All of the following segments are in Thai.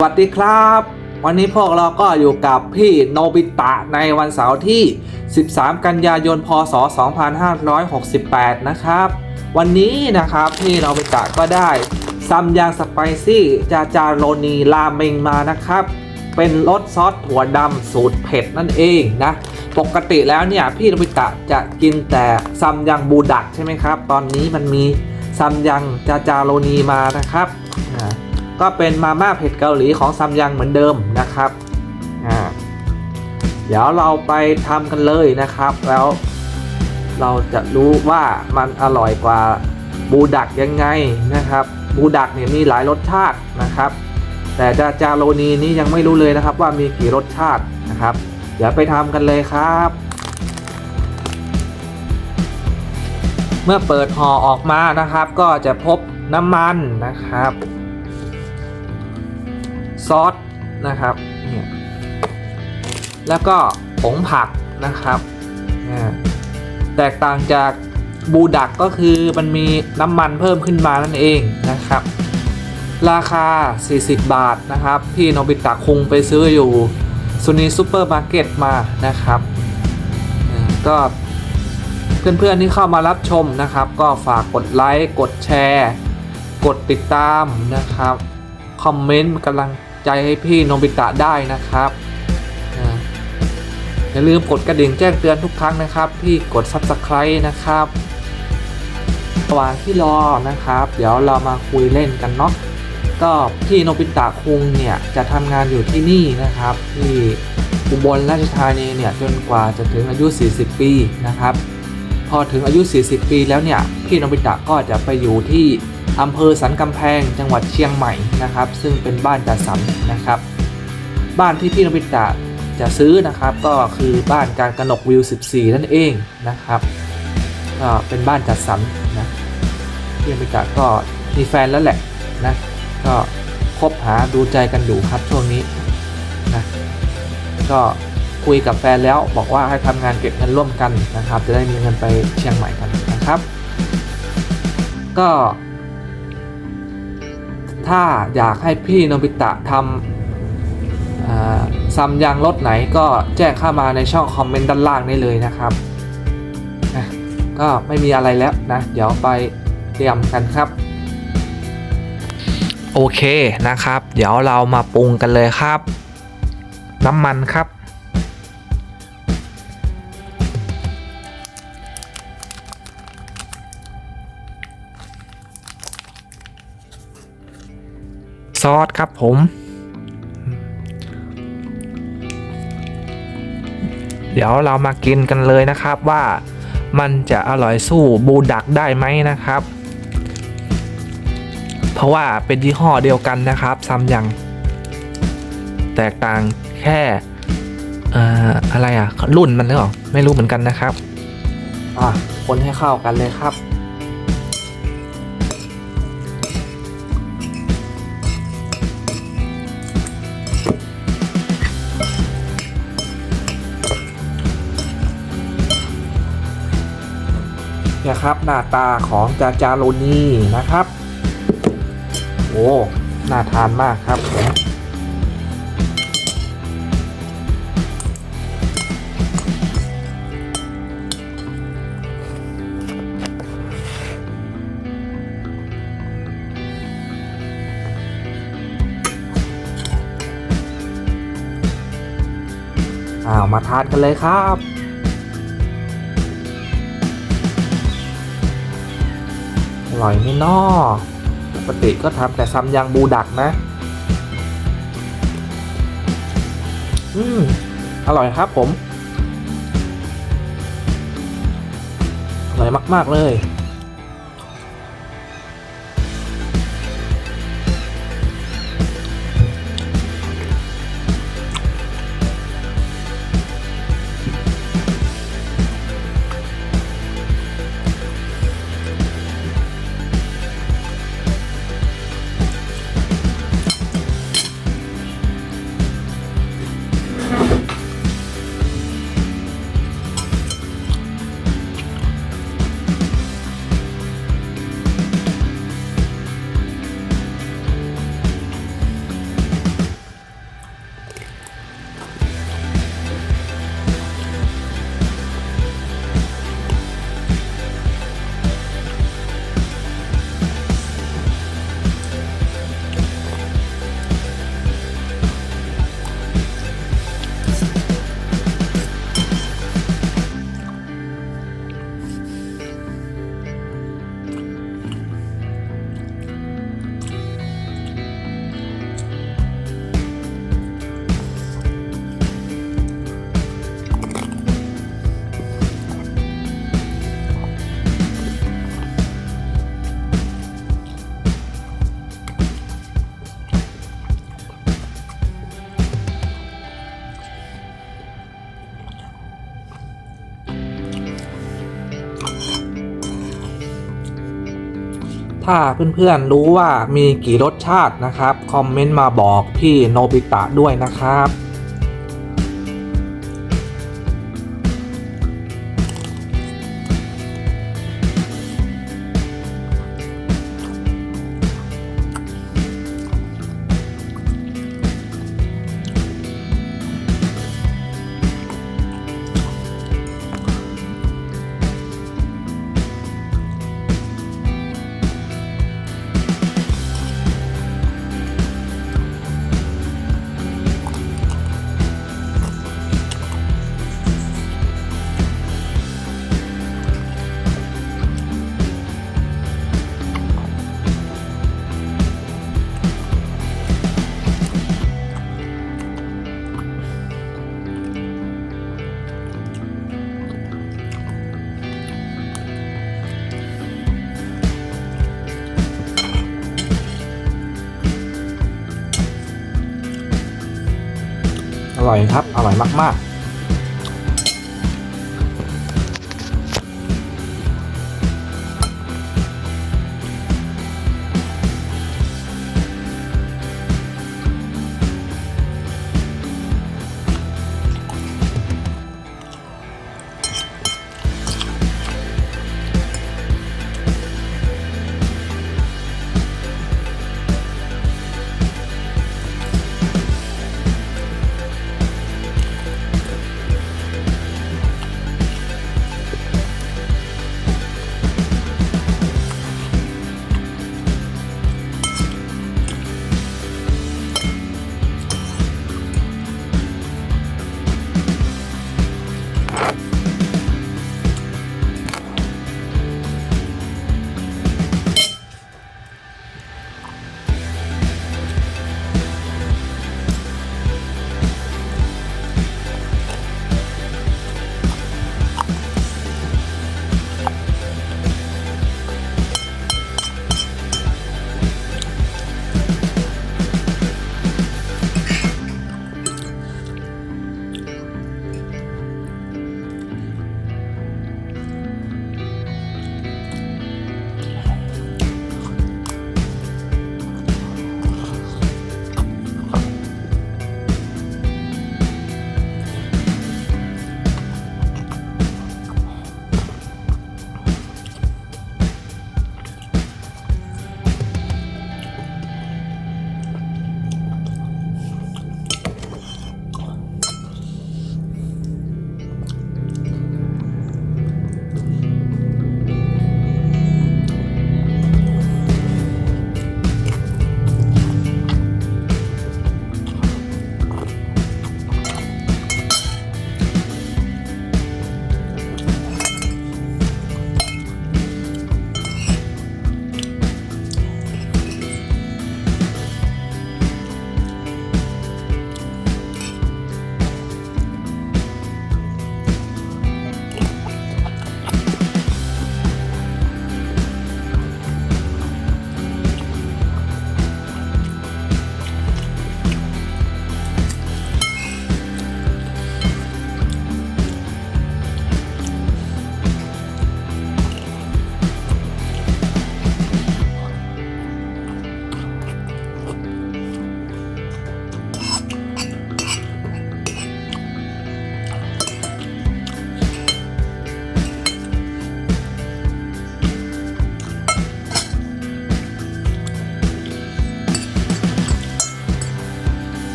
สวัสดีครับ วันนี้พวกเราก็อยู่กับพี่โนบิตะในวันเสาร์ที่ 13 กันยายน พศ 2568 นะครับ วันนี้นะครับพี่โนบิตะก็ได้ซัมยังสไปซี่จาจาโรนีราเมงมานะครับ เป็นรสซอสถั่วดำสูตรเผ็ดนั่นเองนะ ปกติแล้วเนี่ยพี่โนบิตะจะกินแต่ซัมยังบูดักใช่ไหมครับ ตอนนี้มันมีซัมยังจาจาโรนีมานะครับ ก็เป็นมาม่าเผ็ดเกาหลีของซัมยังเหมือนเดิมนะครับอ่าเดี๋ยวเราไปทำกันเลยนะครับ แล้วเราจะรู้ว่ามันอร่อยกว่าบูดักยังไงนะครับ บูดักเนี่ยมีหลายรสชาตินะครับ แต่จาจาโรนีนี้ยังไม่รู้เลยนะครับว่ามีกี่รสชาตินะครับ เดี๋ยวไปทำกันเลยครับ เมื่อเปิดห่อออกมานะครับ ก็จะพบน้ำมันนะครับ ซอสนะครับเนี่ยแล้วก็ผงผักนะครับแตกต่างจากบูดักก็คือมันมีน้ำมันเพิ่มขึ้นมานั่นเองนะครับ ราคา 40 บาทนะครับพี่โนบิตะคุงไปซื้ออยู่ซูนีซูเปอร์มาร์เก็ตมานะครับก็เพื่อนๆที่เข้ามารับชมนะครับ ก็ฝากกดไลค์ กดแชร์ กดติดตามนะครับ คอมเมนต์กำลัง ใจให้พี่โนบิตะได้นะครับอย่าลืมกดกระดิ่งแจ้งเตือนทุกครั้งนะครับที่กด Subscribe นะครับระหว่างที่รอนะครับ เดี๋ยวเรามาคุยเล่นกันเนาะก็พี่โนบิตะคุงเนี่ยจะทำงานอยู่ที่นี่นะครับ ที่อุบลราชธานีเนี่ยจนกว่าจะถึงอายุ 40 ปีนะครับ พอถึงอายุ 40 ปีแล้วเนี่ยพี่โนบิตะก็จะไปอยู่ที่ อำเภอสันกำแพงจังหวัดเชียงใหม่นะครับ ซึ่งเป็นบ้านจัดสรรนะครับ บ้านที่พี่นบิตะจะซื้อนะครับ ก็คือบ้านกางกนกวิว 14 นั่นเองนะครับก็เป็นบ้านจัดสรรนะพี่นบิตะก็มีแฟนแล้วแหละนะก็คบหาดูใจกันอยู่ครับช่วงนี้นะก็คุยกับแฟนแล้วบอกว่าให้ทำงานเก็บเงินร่วมกันนะครับ จะได้มีเงินไปเชียงใหม่กันนะครับ ก็ ถ้าอยากให้พี่โนบิตะทำซัมยังรถไหนก็แจ้งเข้ามาในช่องคอมเมนต์ด้านล่างได้เลยนะครับก็ไม่มีอะไรแล้วนะ เดี๋ยวไปเตรียมกันครับ โอเคนะครับ เดี๋ยวเรามาปรุงกันเลยครับ น้ำมันครับ ซอสครับผม เดี๋ยวเรามากินกันเลยนะครับว่ามันจะอร่อยสู้บูดักได้ไหมนะครับ เพราะว่าเป็นยี่ห้อเดียวกันนะครับซัมยัง แตกต่างแค่ออะไรอะรุ่นมันหรือเปล่าไม่รู้เหมือนกันนะครับอะคนให้เข้ากันเลยครับ นี่ยครับ หน้าตาของจาจาโรนีนะครับ โอ้น่าทานมากครับผมอ้าวมาทานกันเลยครับ ร่อยไม่นอปกติก็ทำแต่ซัมยังบูดักนะ อืม อร่อยครับผม อร่อยมาก ๆ เลย ถ้าเพื่อนๆรู้ว่ามีกี่รสชาตินะครับ คอมเมนต์มาบอกพี่โนบิตะด้วยนะครับ อร่อยครับ อร่อยมากๆ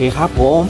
เคครับผม